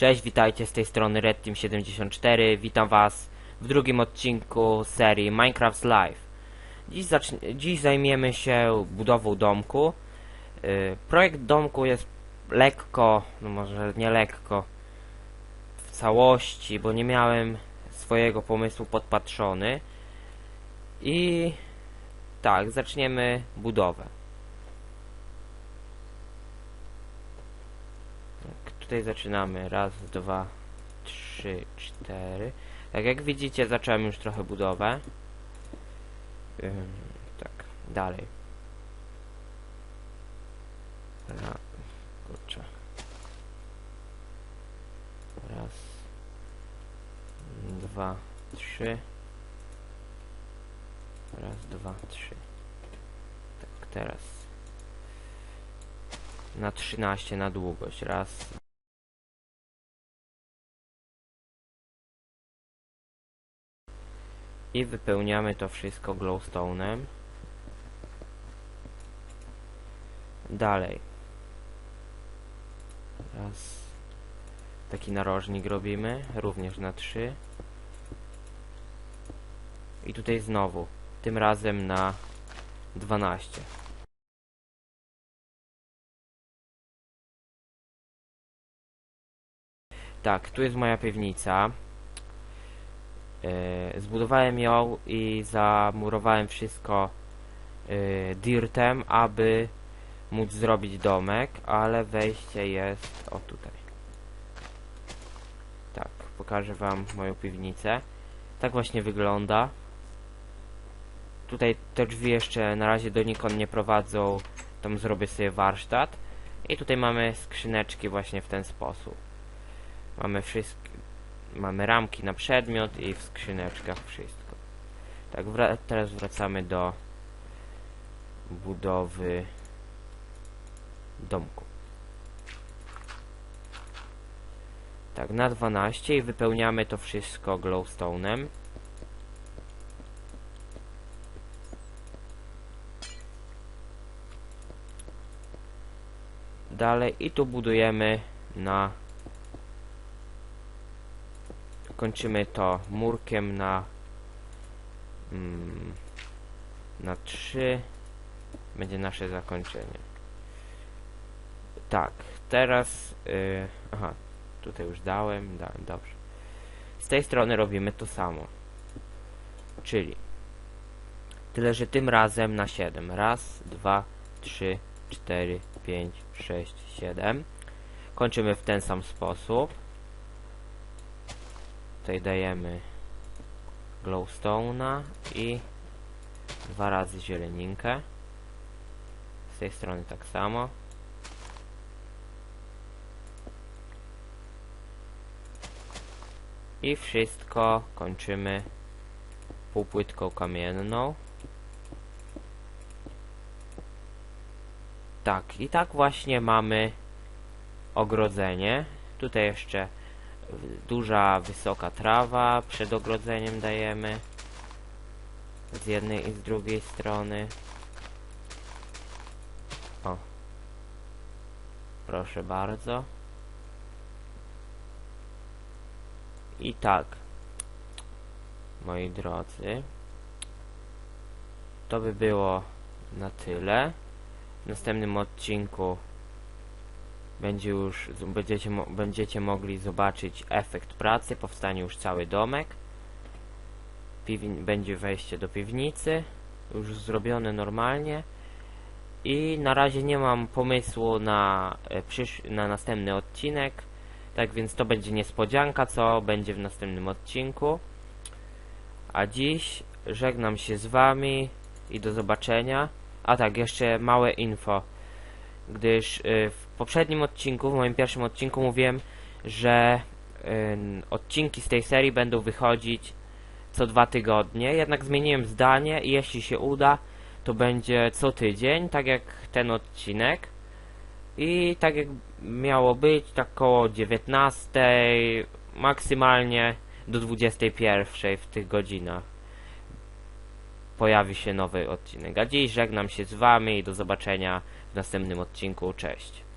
Cześć, witajcie z tej strony Red Team 74. Witam was w drugim odcinku serii Minecraft Live. Dziś, dziś zajmiemy się budową domku. Yy, projekt domku jest lekko, no może nie lekko, w całości, bo nie miałem swojego pomysłu podpatrzony. I tak, zaczniemy budowę. Tak, tutaj zaczynamy. Raz, dwa, trzy, cztery. Tak jak widzicie, zacząłem już trochę budowę. Ym, tak, dalej. Ra, kurczę. Raz, dwa, trzy. Raz, dwa, trzy. Tak, teraz. Na 13 na długość. Raz, I wypełniamy to wszystko glowstone'em. Dalej. Raz. Taki narożnik robimy, również na 3. I tutaj znowu, tym razem na 12. Tak, tu jest moja piwnica. E, zbudowałem ją i zamurowałem wszystko e, dirtem, aby móc zrobić domek, ale wejście jest o tutaj. Tak, pokażę wam moją piwnicę. Tak właśnie wygląda. Tutaj te drzwi jeszcze na razie donikąd nie prowadzą, tam zrobię sobie warsztat. I tutaj mamy skrzyneczki właśnie w ten sposób. Mamy wszystkie mamy ramki na przedmiot i w skrzyneczkach wszystko. Tak, wra teraz wracamy do budowy domku. Tak, na 12 i wypełniamy to wszystko glowstone'em. Dalej i tu budujemy na kończymy to murkiem na mm, na 3 będzie nasze zakończenie. Tak teraz yy, aha tutaj już dałem dałem dobrze. Z tej strony robimy to samo. Czyli tyle że tym razem na 7 raz, dwa, trzy, cztery, pięć, sześć, siedem. Kończymy w ten sam sposób Tutaj dajemy glowstone'a i dwa razy zieleninkę. Z tej strony tak samo. I wszystko kończymy półpłytką kamienną. Tak, i tak właśnie mamy ogrodzenie. Tutaj jeszcze duża, wysoka trawa przed ogrodzeniem dajemy z jednej i z drugiej strony. O. Proszę bardzo. I tak moi drodzy to by było na tyle. W następnym odcinku będzie już, będziecie, będziecie mogli zobaczyć efekt pracy, powstanie już cały domek. Piwni będzie wejście do piwnicy, już zrobione normalnie. I na razie nie mam pomysłu na, e, na następny odcinek, tak więc to będzie niespodzianka, co będzie w następnym odcinku. A dziś żegnam się z wami i do zobaczenia. A tak, jeszcze małe info gdyż y, w poprzednim odcinku, w moim pierwszym odcinku mówiłem, że odcinki z tej serii będą wychodzić co dwa tygodnie, jednak zmieniłem zdanie i jeśli się uda, to będzie co tydzień, tak jak ten odcinek. I tak jak miało być, tak koło 19, maksymalnie do 21 w tych godzinach pojawi się nowy odcinek. A dziś żegnam się z wami i do zobaczenia w następnym odcinku. Cześć.